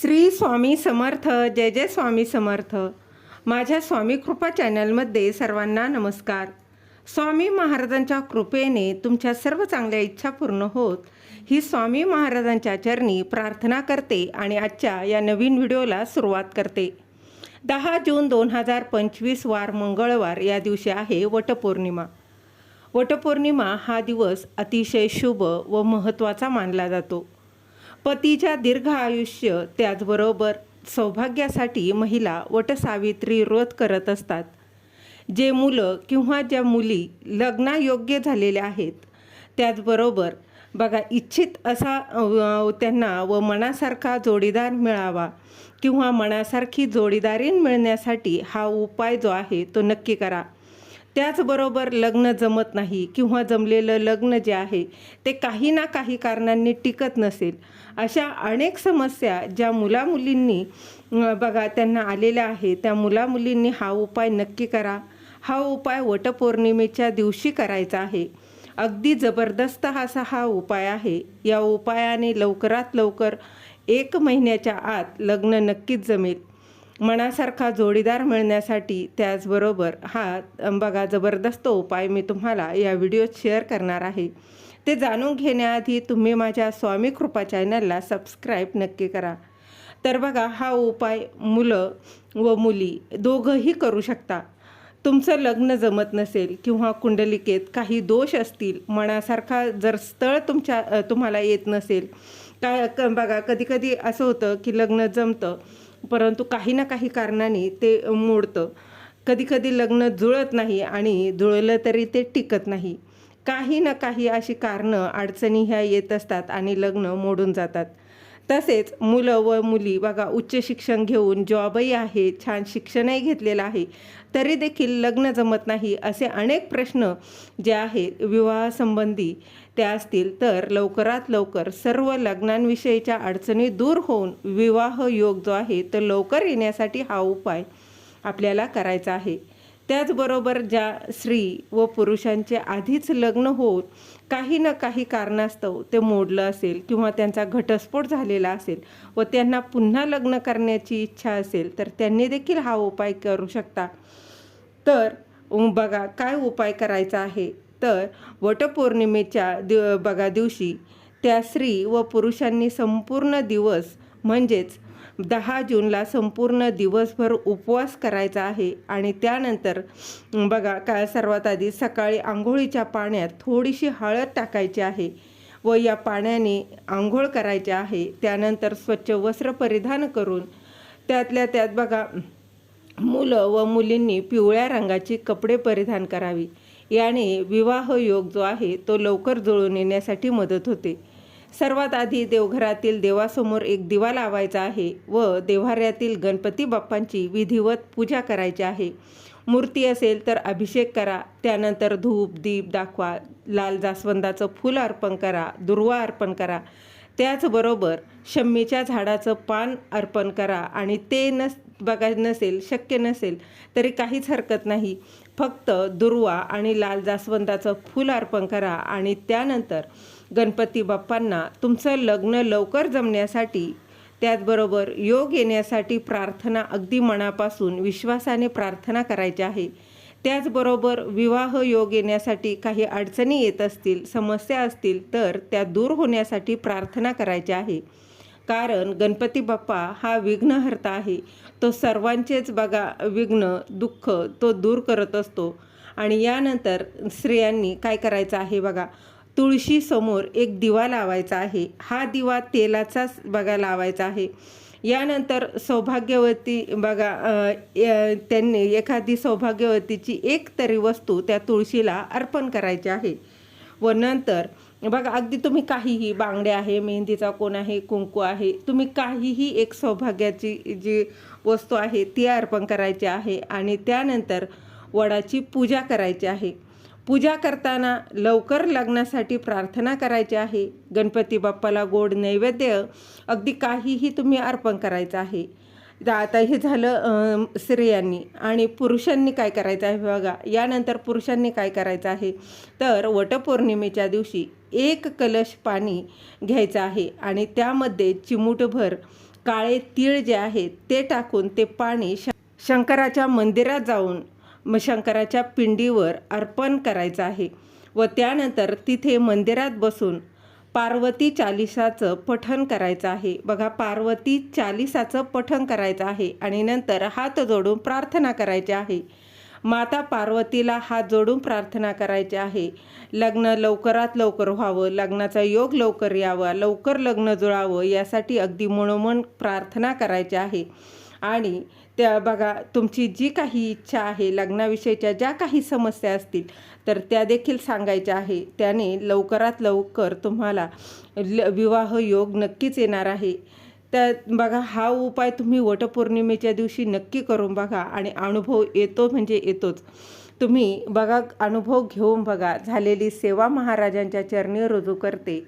श्री स्वामी समर्थ जय जय स्वामी समर्थ. माझ्या स्वामी कृपा चॅनलमध्ये सर्वांना नमस्कार. स्वामी महाराजांच्या कृपेने तुमच्या सर्व चांगल्या इच्छा पूर्ण होत ही स्वामी महाराजांच्या चरणी प्रार्थना करते आणि आजच्या या नवीन व्हिडिओला सुरुवात करते. दहा जून दोन हजार पंचवीस वार मंगळवार या दिवशी आहे वटपौर्णिमा. वटपौर्णिमा हा दिवस अतिशय शुभ व महत्त्वाचा मानला जातो. पतीच्या दीर्घ आयुष्य त्याचबरोबर सौभाग्यासाठी महिला वटसावित्री व्रत करत असतात. जे मुलं किंवा ज्या मुली लग्नायोग्य झालेल्या आहेत त्याचबरोबर बघा इच्छित असा त्यांना व मनासारखा जोडीदार मिळावा किंवा मनासारखी जोडीदारी मिळण्यासाठी हा उपाय जो आहे तो नक्की करा. त्याचबरोबर लग्न जमत नाही किंवा जमलेलं लग्न जे आहे ते काही ना काही कारणांनी टिकत नसेल. अशा अनेक समस्या ज्या मुलामुलींनी बघा त्यांना आलेल्या आहे त्या मुलामुलींनी हा उपाय नक्की करा. हा उपाय वटपौर्णिमेच्या दिवशी करायचा आहे. अगदी जबरदस्त असा हा उपाय आहे. या उपायाने लवकरात लवकर एक महिन्याच्या आत लग्न नक्कीच जमेल. मनासारखा जोडीदार मिळण्यासाठी त्याचबरोबर हा बघा जबरदस्त उपाय मी तुम्हाला या व्हिडिओत शेअर करणार आहे. ते जाणून घेण्याआधी तुम्ही माझ्या स्वामी कृपा चॅनलला सबस्क्राईब नक्की करा. तर बघा हा उपाय मुलं व मुली दोघंही करू शकता. तुमचं लग्न जमत नसेल किंवा कुंडलिकेत काही दोष असतील मनासारखा जर स्थळ तुमच्या तुम्हाला येत नसेल काय क बघा कधीकधी असं होतं की लग्न जमतं. परंतु काही ना काही कारणाने ते मोडतं. कधीकधी लग्न जुळत नाही आणि जुळलं तरी ते टिकत नाही. काही ना काही अशी कारणं अडचणी ह्या येत असतात आणि लग्न मोडून जातात. तसेच मुलं व मुली बघा उच्च शिक्षण घेऊन जॉबही आहे छान शिक्षणही घेतलेलं आहे तरी देखील लग्न जमत नाही असे अनेक प्रश्न जे आहेत विवाहासंबंधी ते असतील तर लवकरात लवकर सर्व लग्नांविषयीच्या अडचणी दूर होऊन विवाह योग जो आहे तो लवकर येण्यासाठी हा उपाय आपल्याला करायचा आहे. त्याचबरोबर ज्या स्त्री व पुरुषांचे आधीच लग्न होत काही ना काही कारणास्तव ते मोडलं असेल किंवा त्यांचा घटस्फोट झालेला असेल व त्यांना पुन्हा लग्न करण्याची इच्छा असेल तर त्यांनी देखील हा उपाय करू शकता. तर बघा काय उपाय करायचा आहे. तर वटपौर्णिमेच्या दिव बघा दिवशी त्या स्त्री व पुरुषांनी संपूर्ण दिवस म्हणजेच दहा जूनला संपूर्ण दिवसभर उपवास करायचा आहे. आणि त्यानंतर बघा काय सर्वात आधी सकाळी आंघोळीच्या पाण्यात थोडीशी हळद टाकायची आहे व या पाण्याने आंघोळ करायचे आहे. त्यानंतर स्वच्छ वस्त्र परिधान करून त्यातल्या त्यात बघा मुलं व मुलींनी पिवळ्या रंगाची कपडे परिधान करावी. याने विवाह योग जो आहे तो लवकर जुळून येण्यासाठी मदत होते. सर्वात आधी देवघरातील देवासमोर एक दिवा लावायचा आहे व देव्हाऱ्यातील गणपती बाप्पांची विधिवत पूजा करायची आहे. मूर्ती असेल तर अभिषेक करा त्यानंतर धूप दीप दाखवा लाल जास्वंदाचं फूल अर्पण करा दुर्वा अर्पण करा. त्याचबरोबर शम्मीच्या झाडाचं पान अर्पण करा आणि ते नस बघा नसेल शक्य नसेल तरी काहीच हरकत नाही. फक्त दुर्वा आणि लाल जास्वंदाचं फूल अर्पण करा आणि त्यानंतर गणपती बाप्पांना तुमचं लग्न लवकर जमण्यासाठी त्याचबरोबर योग येण्यासाठी प्रार्थना अगदी मनापासून विश्वासाने प्रार्थना करायची आहे. त्याचबरोबर विवाह योग येण्यासाठी काही अडचणी येत असतील समस्या असतील तर त्या दूर होण्यासाठी प्रार्थना करायची आहे. कारण गणपती बाप्पा हा विघ्नहर्ता आहे. तो सर्वांचेच बघा विघ्न दुःख तो दूर करत असतो. आणि यानंतर स्त्रियांनी काय करायचं आहे बघा तुळशीसमोर एक दिवा लावायचा आहे. हा दिवा तेलाचाच बघा लावायचा आहे. यानंतर सौभाग्यवती बघा त्यांनी एखादी सौभाग्यवतीची एक तरी वस्तू त्या तुळशीला अर्पण करायची आहे. व नंतर बघा अगदी तुम्ही काहीही बांगड्या आहे मेहंदीचा कोण आहे कुंकू आहे तुम्ही काहीही एक सौभाग्याची जी वस्तू आहे ती अर्पण करायची आहे आणि त्यानंतर वडाची पूजा करायची आहे. पूजा करताना लवकर लग्नासाठी प्रार्थना करायची आहे. गणपती बाप्पाला गोड नैवेद्य अगदी काहीही तुम्ही अर्पण करायचं आहे. आता हे झालं स्त्रियांनी आणि पुरुषांनी काय करायचं आहे बघा. यानंतर पुरुषांनी काय करायचं आहे? तर वटपौर्णिमेच्या दिवशी एक कलश पाणी घ्यायचं आहे आणि त्यामध्ये चिमूटभर काळे तीळ जे आहेत ते टाकून ते पाणी श शंकराच्या मंदिरात जाऊन मग शंकराच्या पिंडीवर अर्पण करायचं आहे व त्यानंतर तिथे मंदिरात बसून पार्वती चालिसाचं पठण करायचं आहे. बघा पार्वती चालिसाचं पठण करायचं आहे आणि नंतर हात जोडून प्रार्थना करायची आहे. माता पार्वतीला हात जोडून प्रार्थना करायची आहे. लग्न लवकरात लवकर व्हावं लग्नाचा योग लवकर यावा लवकर लग्न जुळावं यासाठी अगदी मनोमन प्रार्थना करायची आहे. आणि त्या बघा तुमची जी काही इच्छा आहे लग्नाविषयीच्या ज्या काही समस्या असतील तर त्या देखील सांगायच्या आहे. त्याने लवकरात लवकर तुम्हाला ल विवाह योग नक्कीच येणार आहे. तर बघा हा उपाय तुम्ही वटपौर्णिमेच्या दिवशी नक्की करून बघा आणि अनुभव येतो म्हणजे येतोच. तुम्ही बघा अनुभव घेऊन बघा. झालेली सेवा महाराजांच्या चरणी रुजू करते.